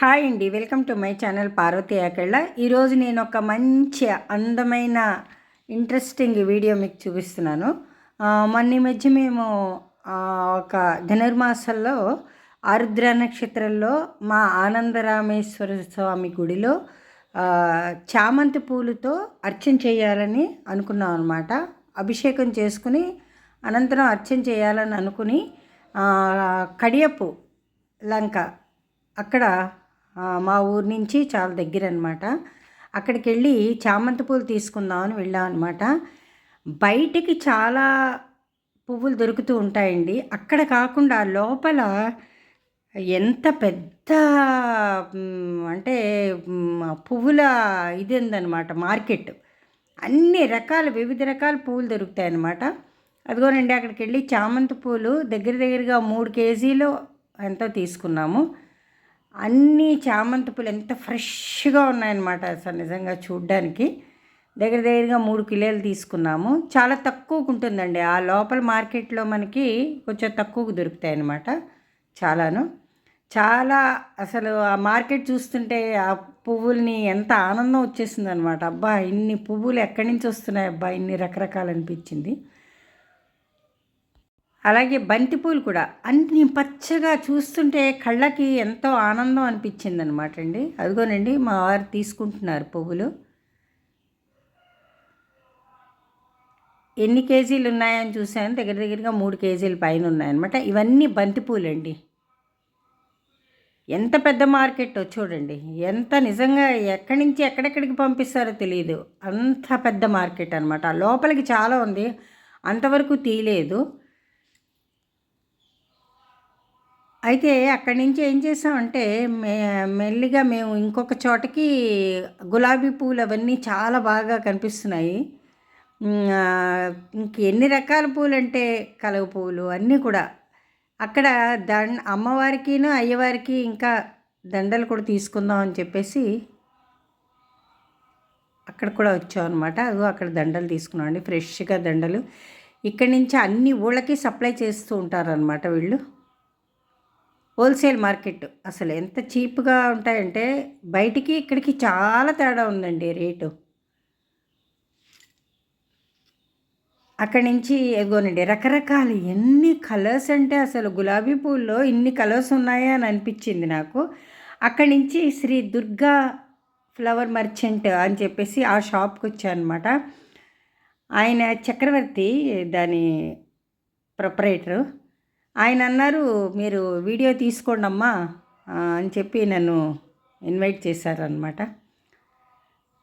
Hi అండి. Welcome to my channel Parvati Akalla ఈరోజు నేను ఒక మంచి అందమైన ఇంట్రెస్టింగ్ వీడియో మీకు చూపిస్తున్నాను. మొన్న ఈ మధ్య మేము ఒక ధనుర్మాసంలో ఆరుద్ర నక్షత్రంలో మా ఆనందరామేశ్వర స్వామి గుడిలో చామంతి పూలతో అర్చన చేయాలని అనుకున్నాం అనమాట అభిషేకం చేసుకుని అనంతరం అర్చన చేయాలని అనుకుని కడియపు లంక అక్కడ మా ఊరు నుంచి చాలా దగ్గర అనమాట అక్కడికి వెళ్ళి చామంతి పూలు తీసుకుందామని వెళ్ళాం అనమాట బయటికి చాలా పువ్వులు దొరుకుతూ ఉంటాయండి. అక్కడ కాకుండా లోపల ఎంత పెద్ద అంటే పువ్వుల ఇది ఉందన్నమాట మార్కెట్. అన్ని రకాల వివిధ రకాల పువ్వులు దొరుకుతాయి అన్నమాట అదిగోనండి అక్కడికి వెళ్ళి చామంతి పూలు దగ్గర దగ్గరగా మూడు కేజీలు ఎంతో తీసుకున్నాము. అన్ని చామంతి పూలు ఎంత ఫ్రెష్గా ఉన్నాయన్నమాట అసలు నిజంగా చూడ్డానికి. దగ్గర దగ్గరగా మూడు కిలోలు తీసుకున్నాము. చాలా తక్కువకు ఉంటుందండి. ఆ లోపల మార్కెట్లో మనకి కొంచెం తక్కువకు దొరుకుతాయి అన్నమాట చాలాను. చాలా అసలు ఆ మార్కెట్ చూస్తుంటే ఆ పువ్వుల్ని ఎంత ఆనందం వచ్చేసింది అనమాట అబ్బా ఇన్ని పువ్వులు ఎక్కడి నుంచి వస్తున్నాయి అబ్బా ఇన్ని రకరకాలు అనిపించింది. అలాగే బంతిపూలు కూడా. అన్ని పచ్చగా చూస్తుంటే కళ్ళకి ఎంతో ఆనందం అనిపించింది అనమాట అండి. అదిగోనండి మా వారు తీసుకుంటున్నారు పువ్వులు. ఎన్ని కేజీలు ఉన్నాయని చూశాను. దగ్గర దగ్గరగా మూడు కేజీల పైన ఉన్నాయన్నమాట. ఇవన్నీ బంతిపూలండి ఎంత పెద్ద మార్కెట్ చూడండి. ఎంత నిజంగా ఎక్కడి నుంచి ఎక్కడెక్కడికి పంపిస్తారో తెలియదు అంత పెద్ద మార్కెట్ అనమాట లోపలికి చాలా ఉంది. అంతవరకు తీయలేదు. అయితే అక్కడి నుంచి ఏం చేసామంటే మే మెల్లిగా మేము ఇంకొక చోటకి గులాబీ పూలు అవన్నీ చాలా బాగా కనిపిస్తున్నాయి. ఇంక ఎన్ని రకాల పూలు అంటే కలువ పువ్వులు అన్నీ కూడా. అక్కడ దండ అమ్మవారికిను అయ్యవారికి ఇంకా దండలు కూడా తీసుకుందాం అని చెప్పేసి అక్కడ కూడా వచ్చాం అనమాట అదిగో అక్కడ దండలు తీసుకున్నాం అండి ఫ్రెష్గా దండలు. ఇక్కడి నుంచి అన్ని ఊళ్ళకి సప్లై చేస్తూ ఉంటారనమాట వీళ్ళు. Wholesale market. అసలు ఎంత చీప్గా ఉంటాయంటే బయటికి ఇక్కడికి చాలా తేడా ఉందండి రేటు. అక్కడి నుంచి ఎగోనండి రకరకాల ఎన్ని కలర్స్ అంటే అసలు గులాబీ పూల్లో ఇన్ని కలర్స్ ఉన్నాయా అని అనిపించింది నాకు. అక్కడి నుంచి శ్రీ దుర్గా ఫ్లవర్ మర్చెంట్ అని చెప్పేసి ఆ షాప్కి వచ్చానమాట. ఆయన చక్రవర్తి దాని ప్రొపరేటరు. ఆయన అన్నారు మీరు వీడియో తీసుకోండి అమ్మా అని చెప్పి నన్ను ఇన్వైట్ చేశారనమాట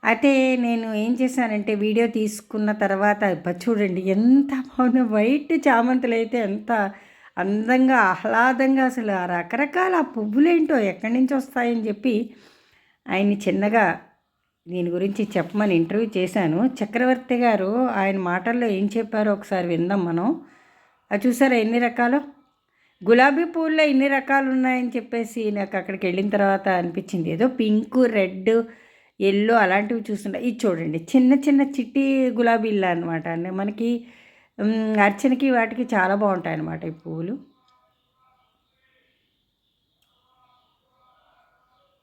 అయితే నేను ఏం చేశానంటే వీడియో తీసుకున్న తర్వాత చూడండి ఎంత బాగుంది వైట్ చామంతులు అయితే ఎంత అందంగా ఆహ్లాదంగా అసలు ఆ రకరకాల పువ్వులేంటో ఎక్కడి నుంచి వస్తాయని చెప్పి ఆయన్ని చిన్నగా దీని గురించి చెప్పమని ఇంటర్వ్యూ చేశాను. చక్రవర్తి గారు ఆయన మాటల్లో ఏం చెప్పారో ఒకసారి విందాం మనం. అది చూసారా ఎన్ని రకాలు? గులాబీ పూల్లో ఎన్ని రకాలు ఉన్నాయని చెప్పేసి నాకు అక్కడికి వెళ్ళిన తర్వాత అనిపించింది. ఏదో పింక్ రెడ్ ఎల్లో అలాంటివి చూస్తుంటా. ఇది చూడండి. చిన్న చిన్న చిట్టి గులాబీల్లా అనమాట మనకి అర్చనకి వాటికి చాలా బాగుంటాయి అన్నమాట ఈ పువ్వులు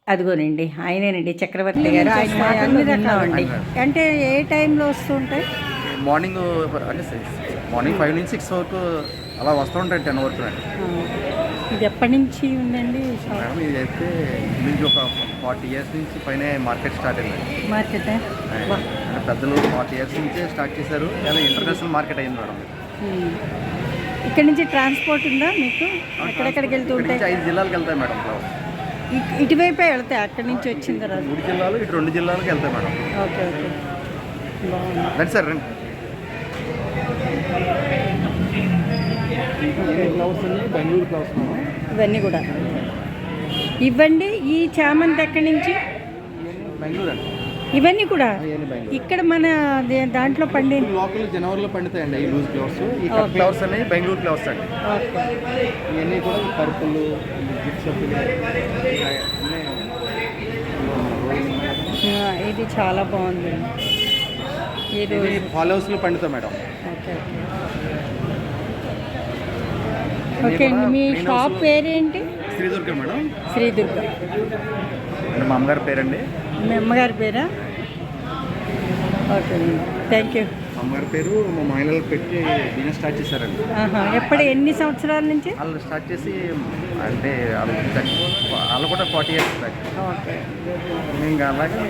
అదిగోనండి. ఆయనేనండి చక్రవర్తి గారు. ఆయన విన్నామండి అంటే ఏ టైంలో వస్తుంటాయి మార్నింగ్ అంటే మార్నింగ్ ఫైవ్ నుంచి సిక్స్ వరకు అలా వస్తూ ఉంటాయి టెన్ వరకు ఇది ఎప్పటి నుంచి ఉందండి? మేడం ఇది అయితే నుంచి ఒక ఫార్టీ ఇయర్స్ నుంచి పైన మార్కెట్ స్టార్ట్ అయింది. మార్కెట్ పెద్దలు ఫార్టీ ఇయర్స్ నుంచే స్టార్ట్ చేశారు. అలా ఇంటర్నేషనల్ మార్కెట్ అయింది మేడం ఇక్కడ నుంచి ట్రాన్స్పోర్ట్ ఉందా మీకు? ఎక్కడెక్కడికి వెళ్తూ ఉంటాయి? ఐదు జిల్లాలకు వెళ్తాయి మేడం ఇటువైపే వెళ్తాయి అక్కడి నుంచి వచ్చిన తర్వాత? మూడు జిల్లాలు ఇటు రెండు జిల్లాలకు వెళ్తాయి మేడం. Okay okay. బాగుంది. సార్ రండి. ఇవన్నీ కూడా. ఇవ్వండి ఈ చామంతి ఎక్కడి నుంచి? ఇవన్నీ కూడా? ఇక్కడ మన దాంట్లో పండి లోకల్ జనవరిలో పండుతాయండి ఈ లూజ్ ఫ్లవర్స్ ఈ ఫ్లవర్స్ అనేవి బెంగళూరు ఫ్లవర్స్ అండి. ఇవన్నీ కూడా పర్పుల్ ఇది చాలా బాగుంది. ఇది ఫాల్ హౌస్లో పండుతాయి మేడం. Okay okay. ఓకే అండి. మీ షాప్ పేరేంటి? శ్రీదుర్గ మేడం. శ్రీ దుర్గ అంటే మా అమ్మగారి పేరండి. మీ అమ్మగారి పేరా? Okay thank you. అమ్మగారి పేరు మా మహిళలు పెట్టి బిజినెస్ స్టార్ట్ చేశారండి. ఎప్పుడు ఎన్ని సంవత్సరాల నుంచి? వాళ్ళు స్టార్ట్ చేసి అంటే వాళ్ళు వాళ్ళు కూడా ఫార్టీ ఇయర్స్ బ్యాక్ ఓకే. ఇంకా అలాగే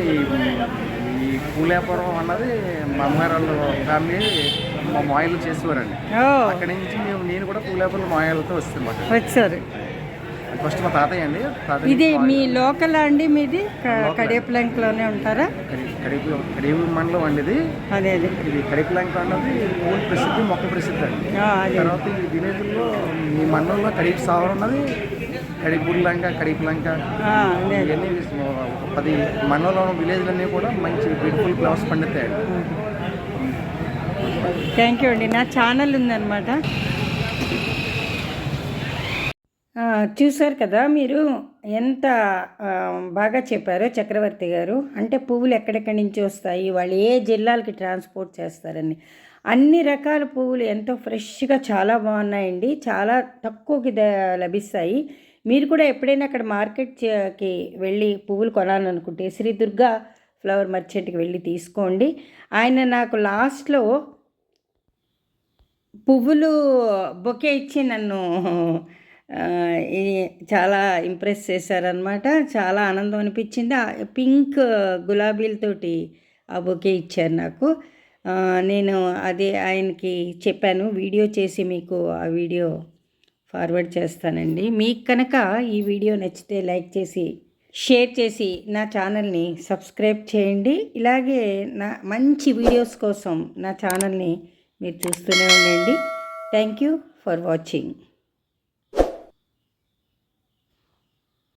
ఈ- వ్యాపారం అన్నది మా అమ్మగారు వాళ్ళు ఫ్యామిలీ మా మాయలు చేసేవారండి. అక్కడి నుంచి మేము నేను కూడా పూల వ్యాపారం మాయలతో వస్తుంది మాకు వచ్చారు ఫస్ట్ మా తాతయ్య అండి. ఇది మీ లోకల్ అండి మీది? కడియప్లంక్లోనే ఉంటారా? కడిపి కడిపి మండలం అండి ఇది. అదే ఇది కడిపిలంక అన్నది ఊరి ప్రసిద్ధి మొక్క ప్రసిద్ధి అండి. తర్వాత ఈ విలేజ్లో ఈ మండలంలో కడిపి సావర్ ఉన్నది కడిపూడి లంక కడిపి లంక. ఆ, అదే. అదే ఇవన్నీ పది మండలంలో ఉన్న విలేజ్లన్నీ కూడా మంచి బ్యూటిఫుల్ ఫ్లవర్స్ పండుతాయండి థ్యాంక్ యూ అండి. నా ఛానల్ ఉందన్నమాట. ఆ, చూశారు కదా మీరు ఎంత బాగా చెప్పారో చక్రవర్తి గారు. అంటే పువ్వులు ఎక్కడెక్కడి నుంచి వస్తాయి వాళ్ళు ఏ జిల్లాలకి ట్రాన్స్పోర్ట్ చేస్తారని. అన్ని రకాల పువ్వులు ఎంతో ఫ్రెష్గా చాలా బాగున్నాయండి. చాలా తక్కువకి ద- లభిస్తాయి. మీరు కూడా ఎప్పుడైనా అక్కడ మార్కెట్కి వెళ్ళి పువ్వులు కొనాలనుకుంటే శ్రీ దుర్గా ఫ్లవర్ మర్చెంట్కి వెళ్ళి తీసుకోండి. ఆయన నాకు లాస్ట్లో పువ్వులు బొకే ఇచ్చి నన్ను చాలా ఇంప్రెస్ చేశారనమాట చాలా ఆనందం అనిపించింది. పింక్ గులాబీలతోటి ఆ బొకే ఇచ్చారు నాకు. నేను అదే ఆయనకి చెప్పాను. వీడియో చేసి మీకు ఆ వీడియో ఫార్వర్డ్ చేస్తానండి. మీకు కనుక ఈ వీడియో నచ్చితే లైక్ చేసి షేర్ చేసి నా ఛానల్ని సబ్స్క్రైబ్ చేయండి. ఇలాగే నా మంచి వీడియోస్ కోసం నా ఛానల్ని మీరు చూస్తూనే ఉండండి. Thank you for watching